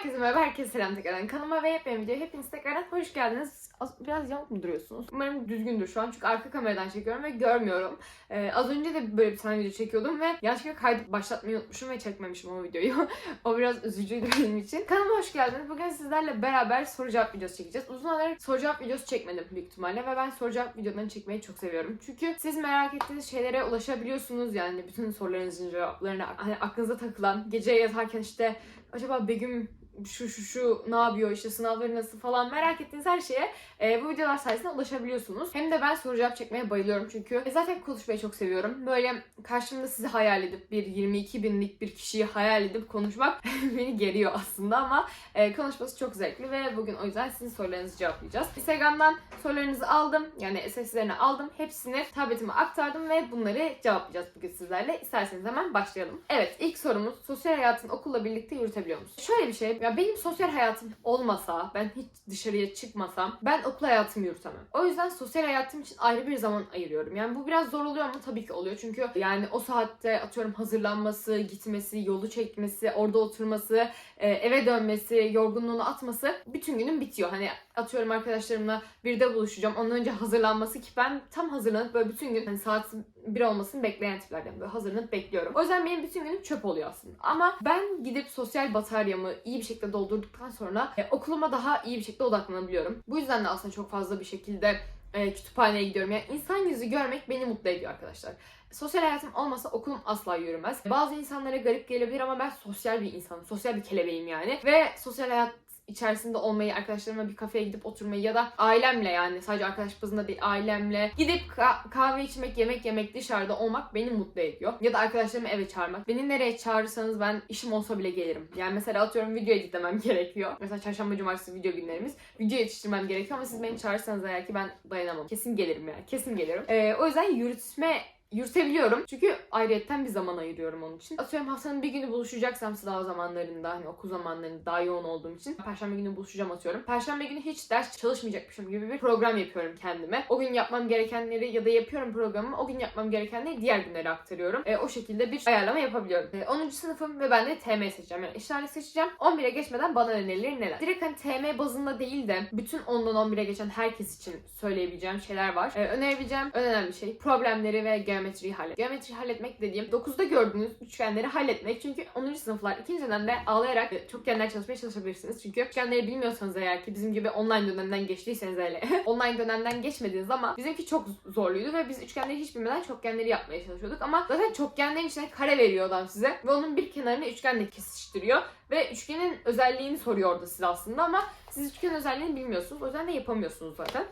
Herkese merhaba, herkese selam tekrardan. Kanalıma ve yepyeni videoya hepiniz tekrardan hoş geldiniz. Az- Biraz yamuk mu duruyorsunuz? Umarım düzgündür şu an çünkü arka kameradan çekiyorum ve görmüyorum. Ee, az önce de böyle bir tane video çekiyordum ve yanlışlıkla kaydı başlatmayı unutmuşum ve çekmemişim o videoyu. o biraz üzücüydü benim için. Kanalıma hoş geldiniz. Bugün sizlerle beraber soru cevap videosu çekeceğiz. Uzun olarak soru cevap videosu çekmedim büyük ihtimalle ve ben soru cevap videolarını çekmeyi çok seviyorum. Çünkü siz merak ettiğiniz şeylere ulaşabiliyorsunuz yani bütün sorularınızın cevaplarına hani aklınıza takılan gece yatarken işte acaba Begüm şu şu şu ne yapıyor işte sınavları nasıl falan merak ettiğiniz her şeye e, bu videolar sayesinde ulaşabiliyorsunuz. Hem de ben soru cevap çekmeye bayılıyorum çünkü e, zaten konuşmayı çok seviyorum. Böyle karşımda sizi hayal edip bir 22 binlik bir kişiyi hayal edip konuşmak beni geriyor aslında ama e, konuşması çok zevkli ve bugün o yüzden sizin sorularınızı cevaplayacağız. Instagram'dan sorularınızı aldım yani seslerini aldım hepsini tabletime aktardım ve bunları cevaplayacağız bugün sizlerle. İsterseniz hemen başlayalım. Evet ilk sorumuz sosyal hayatını okulla birlikte yürütebiliyor musun? Şöyle bir şey ya benim sosyal hayatım olmasa ben hiç dışarıya çıkmasam ben okul hayatımı yürütemem. O yüzden sosyal hayatım için ayrı bir zaman ayırıyorum. Yani bu biraz zor oluyor mu? Tabii ki oluyor. Çünkü yani o saatte atıyorum hazırlanması, gitmesi, yolu çekmesi, orada oturması, e, eve dönmesi, yorgunluğunu atması bütün günüm bitiyor. Hani atıyorum arkadaşlarımla bir de buluşacağım. Ondan önce hazırlanması ki ben tam hazırlanıp böyle bütün gün hani saat bir olmasını bekleyen tiplerden böyle hazırlanıp bekliyorum. O yüzden benim bütün günüm çöp oluyor aslında. Ama ben gidip sosyal bataryamı iyi bir şekilde doldurduktan sonra e, okuluma daha iyi bir şekilde odaklanabiliyorum. Bu yüzden de aslında çok fazla bir şekilde e, kütüphaneye gidiyorum. Yani insan yüzü görmek beni mutlu ediyor arkadaşlar. Sosyal hayatım olmasa okulum asla yürümez. Bazı insanlara garip gelebilir ama ben sosyal bir insanım. Sosyal bir kelebeğim yani. Ve sosyal hayat içerisinde olmayı, arkadaşlarımla bir kafeye gidip oturmayı ya da ailemle yani sadece arkadaş bazında değil ailemle gidip ka- kahve içmek, yemek yemek, dışarıda olmak beni mutlu ediyor. Ya da arkadaşlarımı eve çağırmak. Beni nereye çağırırsanız ben işim olsa bile gelirim. Yani mesela atıyorum video editlemem gerekiyor. Mesela çarşamba cumartesi video günlerimiz. Video yetiştirmem gerekiyor ama siz beni çağırırsanız eğer ki ben dayanamam. Kesin gelirim yani. Kesin gelirim. Ee, o yüzden yürütme yürütebiliyorum. Çünkü ayrıyetten bir zaman ayırıyorum onun için. Atıyorum haftanın bir günü buluşacaksam sınav zamanlarında hani okul zamanlarında daha yoğun olduğum için perşembe günü buluşacağım atıyorum. Perşembe günü hiç ders çalışmayacakmışım gibi bir program yapıyorum kendime. O gün yapmam gerekenleri ya da yapıyorum programı o gün yapmam gerekenleri diğer günlere aktarıyorum. E, o şekilde bir ayarlama yapabiliyorum. E, 10. sınıfım ve ben de TM seçeceğim. Yani işlerle seçeceğim. 11'e geçmeden bana önerileri neler? Direkt hani TM bazında değil de bütün 10'dan 11'e geçen herkes için söyleyebileceğim şeyler var. E, önerebileceğim en önemli şey problemleri ve geometriyi hallet. Geometriyi halletmek dediğim 9'da gördüğünüz üçgenleri halletmek. Çünkü 10. sınıflar 2. dönemde ağlayarak e, çokgenler çalışmaya çalışabilirsiniz. Çünkü üçgenleri bilmiyorsanız eğer ki bizim gibi online dönemden geçtiyseniz hele online dönemden geçmediniz ama bizimki çok zorluydu ve biz üçgenleri hiç bilmeden çokgenleri yapmaya çalışıyorduk ama zaten çokgenlerin içine kare veriyor adam size ve onun bir kenarını üçgenle kesiştiriyor ve üçgenin özelliğini soruyor orada size aslında ama siz üçgen özelliğini bilmiyorsunuz. O yüzden de yapamıyorsunuz zaten.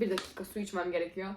Bir dakika su içmem gerekiyor.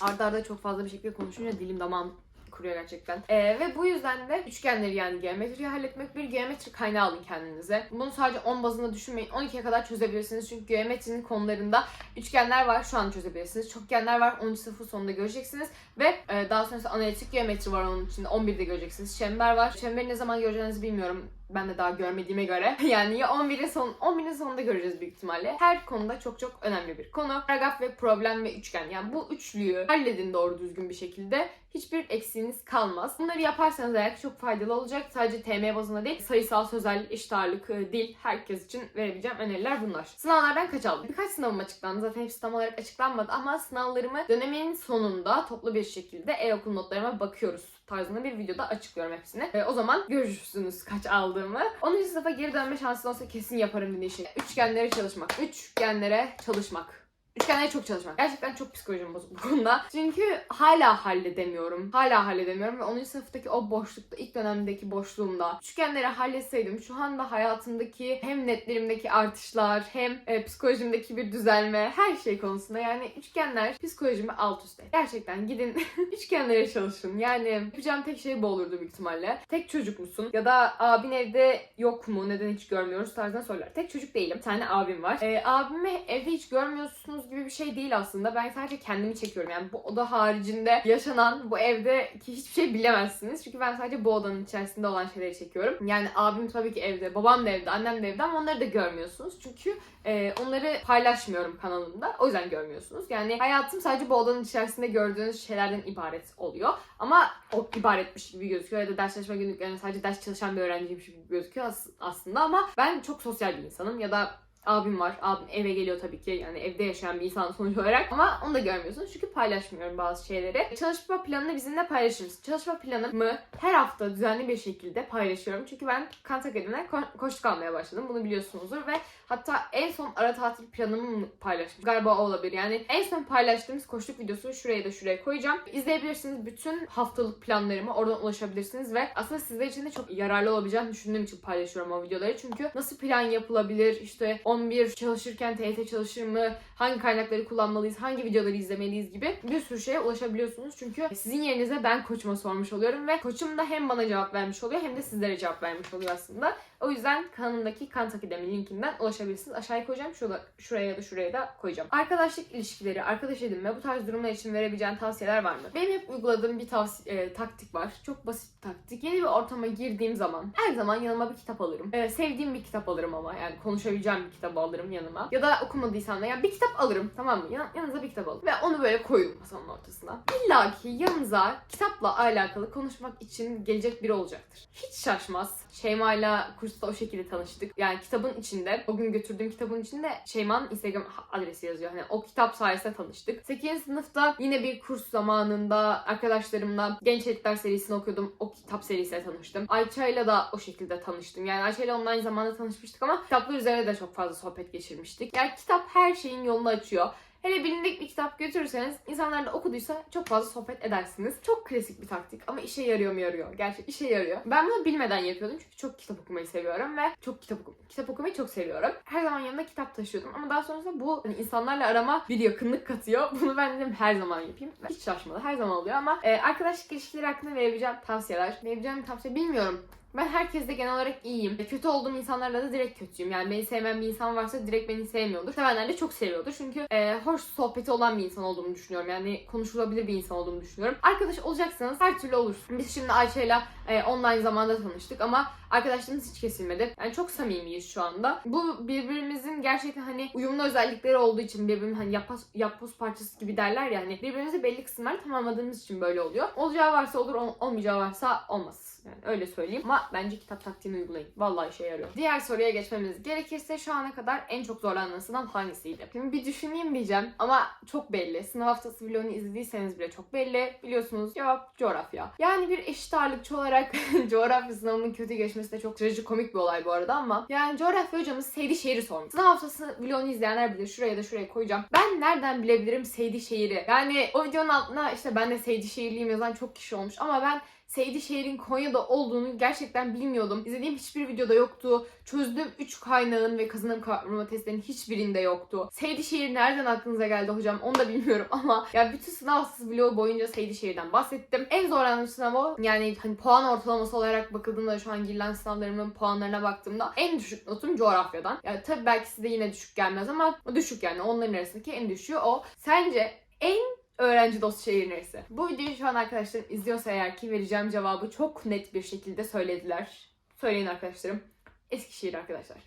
Arda arda çok fazla bir şekilde konuşunca dilim damağım kuruyor gerçekten. Ee, ve bu yüzden de üçgenleri yani geometriyi halletmek bir geometri kaynağı alın kendinize. Bunu sadece 10 bazında düşünmeyin. 12'ye kadar çözebilirsiniz. Çünkü geometrinin konularında üçgenler var şu an çözebilirsiniz. Çokgenler var 10. sınıfın sonunda göreceksiniz. Ve e, daha sonrasında analitik geometri var onun içinde 11'de göreceksiniz. Çember var. Çemberi ne zaman göreceğinizi bilmiyorum. Ben de daha görmediğime göre. Yani ya 11'in son 11'in sonunda göreceğiz büyük ihtimalle. Her konuda çok çok önemli bir konu. Paragraf ve problem ve üçgen. Yani bu üçlüyü halledin doğru düzgün bir şekilde. Hiçbir eksiğiniz kalmaz. Bunları yaparsanız eğer çok faydalı olacak. Sadece TM bazında değil, sayısal, sözel, eşit e, dil herkes için verebileceğim öneriler bunlar. Sınavlardan kaç aldım? Birkaç sınavım açıklandı. Zaten hepsi tam olarak açıklanmadı ama sınavlarımı dönemin sonunda toplu bir şekilde e-okul notlarıma bakıyoruz tarzında bir videoda açıklıyorum hepsini. E, o zaman görürsünüz kaç aldığımı. 10. sınıfa geri dönme şansın olsa kesin yaparım bir işi. Üçgenlere çalışmak. Üçgenlere çalışmak. Üçgenlere çok çalışmak. Gerçekten çok psikolojim bozuk bu konuda. Çünkü hala halledemiyorum. Hala halledemiyorum ve 10. sınıftaki o boşlukta, ilk dönemdeki boşluğumda üçgenleri halletseydim şu anda hayatımdaki hem netlerimdeki artışlar hem e, psikolojimdeki bir düzelme her şey konusunda yani üçgenler psikolojimi alt üst etti. Gerçekten gidin üçgenlere çalışın. Yani yapacağım tek şey bu olurdu büyük ihtimalle. Tek çocuk musun? Ya da abin evde yok mu? Neden hiç görmüyoruz tarzında sorular. Tek çocuk değilim. Bir tane abim var. E, abimi evde hiç görmüyorsunuz gördüğünüz gibi bir şey değil aslında. Ben sadece kendimi çekiyorum. Yani bu oda haricinde yaşanan bu evdeki hiçbir şey bilemezsiniz. Çünkü ben sadece bu odanın içerisinde olan şeyleri çekiyorum. Yani abim tabii ki evde, babam da evde, annem de evde ama onları da görmüyorsunuz. Çünkü e, onları paylaşmıyorum kanalımda. O yüzden görmüyorsunuz. Yani hayatım sadece bu odanın içerisinde gördüğünüz şeylerden ibaret oluyor. Ama o ibaretmiş gibi gözüküyor ya da ders çalışma günlüklerinde sadece ders çalışan bir öğrenciymiş gibi gözüküyor as- aslında ama ben çok sosyal bir insanım ya da abim var. Abim eve geliyor tabii ki. Yani evde yaşayan bir insan sonuç olarak. Ama onu da görmüyorsunuz. Çünkü paylaşmıyorum bazı şeyleri. Çalışma planını bizimle paylaşırız. Çalışma planımı her hafta düzenli bir şekilde paylaşıyorum. Çünkü ben Kant Akademi'den ko- koçluk almaya başladım. Bunu biliyorsunuzdur ve hatta en son ara tatil planımı mı paylaştım. Galiba o olabilir. Yani en son paylaştığımız koçluk videosu şuraya da şuraya koyacağım. İzleyebilirsiniz. Bütün haftalık planlarımı oradan ulaşabilirsiniz ve aslında sizler için de çok yararlı olabileceğini düşündüğüm için paylaşıyorum o videoları. Çünkü nasıl plan yapılabilir? İşte 11 çalışırken TYT çalışır mı? Hangi kaynakları kullanmalıyız? Hangi videoları izlemeliyiz gibi bir sürü şeye ulaşabiliyorsunuz. Çünkü sizin yerinize ben koçuma sormuş oluyorum ve koçum da hem bana cevap vermiş oluyor hem de sizlere cevap vermiş oluyor aslında. O yüzden kanalımdaki Kant Akademi linkinden ulaşabilirsiniz. Aşağıya koyacağım. Şurada, şuraya ya da şuraya da koyacağım. Arkadaşlık ilişkileri, arkadaş edinme bu tarz durumlar için verebileceğin tavsiyeler var mı? Benim hep uyguladığım bir tavsiye, e, taktik var. Çok basit bir taktik. Yeni bir ortama girdiğim zaman her zaman yanıma bir kitap alırım. E, sevdiğim bir kitap alırım ama yani konuşabileceğim bir kitap alırım yanıma. Ya da okumadıysam da yani bir kitap alırım tamam mı? Yan, yanınıza bir kitap alın. Ve onu böyle koyun masanın ortasına. İlla ki yanınıza kitapla alakalı konuşmak için gelecek biri olacaktır. Hiç şaşmaz. Şeyma'yla kursta o şekilde tanıştık. Yani kitabın içinde, o gün götürdüğüm kitabın içinde Şeyma'nın Instagram adresi yazıyor. Hani o kitap sayesinde tanıştık. 8. sınıfta yine bir kurs zamanında arkadaşlarımla Genç Elitler serisini okuyordum. O kitap serisiyle tanıştım. Ayça'yla da o şekilde tanıştım. Yani Ayça'yla online zamanda tanışmıştık ama kitaplar üzerine de çok fazla sohbet geçirmiştik. Yani kitap her şeyin yolunu açıyor. Hele bilindik bir kitap götürürseniz insanlar da okuduysa çok fazla sohbet edersiniz. Çok klasik bir taktik ama işe yarıyor mu yarıyor. Gerçi işe yarıyor. Ben bunu bilmeden yapıyordum çünkü çok kitap okumayı seviyorum ve çok kitap okum kitap okumayı çok seviyorum. Her zaman yanımda kitap taşıyordum ama daha sonrasında bu hani insanlarla arama bir yakınlık katıyor. Bunu ben dedim her zaman yapayım. Hiç şaşmadı. Her zaman oluyor ama e, arkadaşlık ilişkileri hakkında verebileceğim tavsiyeler. Verebileceğim tavsiye bilmiyorum. Ben herkesle genel olarak iyiyim. Kötü olduğum insanlarla da direkt kötüyüm. Yani beni sevmeyen bir insan varsa direkt beni sevmiyordur. Sevenler de çok seviyordur. Çünkü e, hoş sohbeti olan bir insan olduğumu düşünüyorum. Yani konuşulabilir bir insan olduğumu düşünüyorum. Arkadaş olacaksanız her türlü olur. Biz şimdi Ayça'yla e, online zamanda tanıştık ama arkadaşlığımız hiç kesilmedi. Yani çok samimiyiz şu anda. Bu birbirimizin gerçekten hani uyumlu özellikleri olduğu için birbirinin hani yapboz, yapboz parçası gibi derler ya hani birbirimizi belli kısımlar tamamladığımız için böyle oluyor. Olacağı varsa olur, ol- olmayacağı varsa olmaz. Yani öyle söyleyeyim. Ama bence kitap taktiğini uygulayın. Vallahi işe yarıyor. Diğer soruya geçmemiz gerekirse şu ana kadar en çok zorlandığınız sınav hangisiydi? Şimdi bir düşüneyim diyeceğim ama çok belli. Sınav haftası vlogunu izlediyseniz bile çok belli. Biliyorsunuz cevap coğrafya. Yani bir eşit ağırlıkçı olarak coğrafya sınavının kötü geçmesi de çok trajikomik bir olay bu arada ama yani coğrafya hocamız sevdiği şehri sormuş. Sınav haftası vlogunu izleyenler bilir. Şuraya da şuraya koyacağım. Ben nereden bilebilirim sevdiği şehri? Yani o videonun altına işte ben de sevdiği şehirliyim yazan çok kişi olmuş ama ben Seydişehir'in Konya'da olduğunu gerçekten bilmiyordum. İzlediğim hiçbir videoda yoktu. Çözdüğüm 3 kaynağın ve kazanım kavrama testlerinin hiçbirinde yoktu. Seydişehir nereden aklınıza geldi hocam onu da bilmiyorum ama ya bütün sınavsız vlog boyunca Seydişehir'den bahsettim. En zorlandığım sınav o. Yani hani puan ortalaması olarak bakıldığında şu an girilen sınavlarımın puanlarına baktığımda en düşük notum coğrafyadan. Yani tabii belki size yine düşük gelmez ama düşük yani onların arasındaki en düşüğü o. Sence en öğrenci dostu şehir neresi? Bu videoyu şu an arkadaşlarım izliyorsa eğer ki vereceğim cevabı çok net bir şekilde söylediler. Söyleyin arkadaşlarım. Eskişehir arkadaşlar.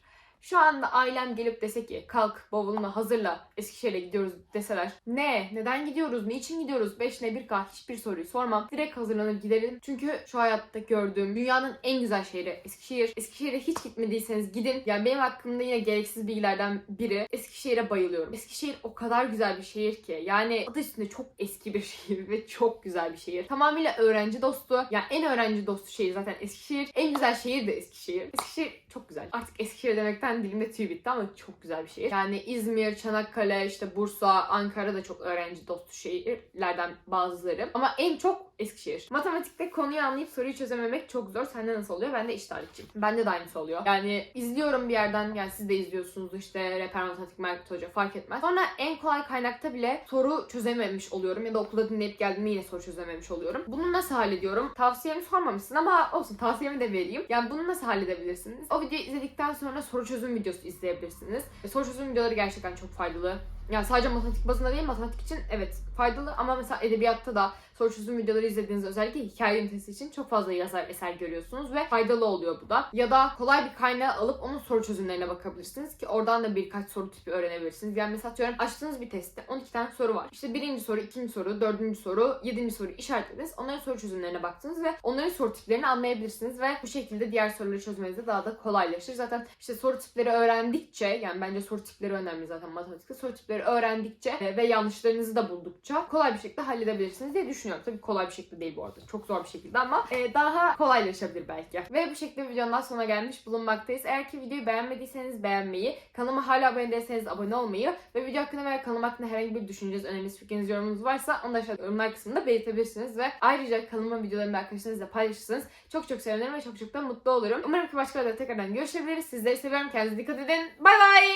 Şu anda ailem gelip dese ki kalk bavulunu hazırla Eskişehir'e gidiyoruz deseler. Ne? Neden gidiyoruz? Niçin gidiyoruz? 5 ne 1 k hiçbir soruyu sormam. Direkt hazırlanır giderim. Çünkü şu hayatta gördüğüm dünyanın en güzel şehri Eskişehir. Eskişehir'e hiç gitmediyseniz gidin. Yani benim hakkımda yine gereksiz bilgilerden biri. Eskişehir'e bayılıyorum. Eskişehir o kadar güzel bir şehir ki. Yani adı üstünde çok eski bir şehir ve çok güzel bir şehir. Tamamıyla öğrenci dostu. Yani en öğrenci dostu şehir zaten Eskişehir. En güzel şehir de Eskişehir. Eskişehir çok güzel. Artık Eskişehir demekten dilimde tüy bitti ama çok güzel bir şehir. Yani İzmir, Çanakkale, işte Bursa, Ankara da çok öğrenci dostu şehirlerden bazıları. Ama en çok Eskişehir. Matematikte konuyu anlayıp soruyu çözememek çok zor. Sende nasıl oluyor? Ben de ağırlıkçıyım. Bende de aynısı oluyor. Yani izliyorum bir yerden. Yani siz de izliyorsunuz işte Rehber Matematik Merkut Hoca fark etmez. Sonra en kolay kaynakta bile soru çözememiş oluyorum. Ya da okulda dinleyip geldiğimde yine soru çözememiş oluyorum. Bunu nasıl hallediyorum? Tavsiyemi sormamışsın ama olsun tavsiyemi de vereyim. Yani bunu nasıl halledebilirsiniz? O videoyu izledikten sonra soru çözüm videosu izleyebilirsiniz. E, soru çözüm videoları gerçekten çok faydalı. Yani sadece matematik bazında değil, matematik için evet faydalı ama mesela edebiyatta da soru çözüm videoları izlediğinizde özellikle hikaye ünitesi için çok fazla yazar eser görüyorsunuz ve faydalı oluyor bu da. Ya da kolay bir kaynağı alıp onun soru çözümlerine bakabilirsiniz ki oradan da birkaç soru tipi öğrenebilirsiniz. Yani mesela atıyorum açtığınız bir testte 12 tane soru var. İşte birinci soru, ikinci soru, dördüncü soru, yedinci soruyu işaretlediniz. Onların soru çözümlerine baktınız ve onların soru tiplerini anlayabilirsiniz ve bu şekilde diğer soruları çözmeniz daha da kolaylaşır. Zaten işte soru tipleri öğrendikçe yani bence soru tipleri önemli zaten matematikte. Soru tipleri öğrendikçe e, ve yanlışlarınızı da buldukça kolay bir şekilde halledebilirsiniz diye düşünüyorum. Tabii kolay bir şekilde değil bu arada. Çok zor bir şekilde ama e, daha kolaylaşabilir belki. Ve bu şekilde videonun daha sonuna gelmiş bulunmaktayız. Eğer ki videoyu beğenmediyseniz beğenmeyi, kanalıma hala abone değilseniz abone olmayı ve video hakkında veya kanalım hakkında herhangi bir düşünceniz, öneriniz, fikriniz, yorumunuz varsa onu da aşağıda yorumlar kısmında belirtebilirsiniz ve ayrıca kanalıma videolarımı arkadaşlarınızla paylaşırsanız çok çok sevinirim ve çok çok da mutlu olurum. Umarım ki başka videoda tekrardan görüşebiliriz. Sizleri seviyorum. Kendinize dikkat edin. Bay bay.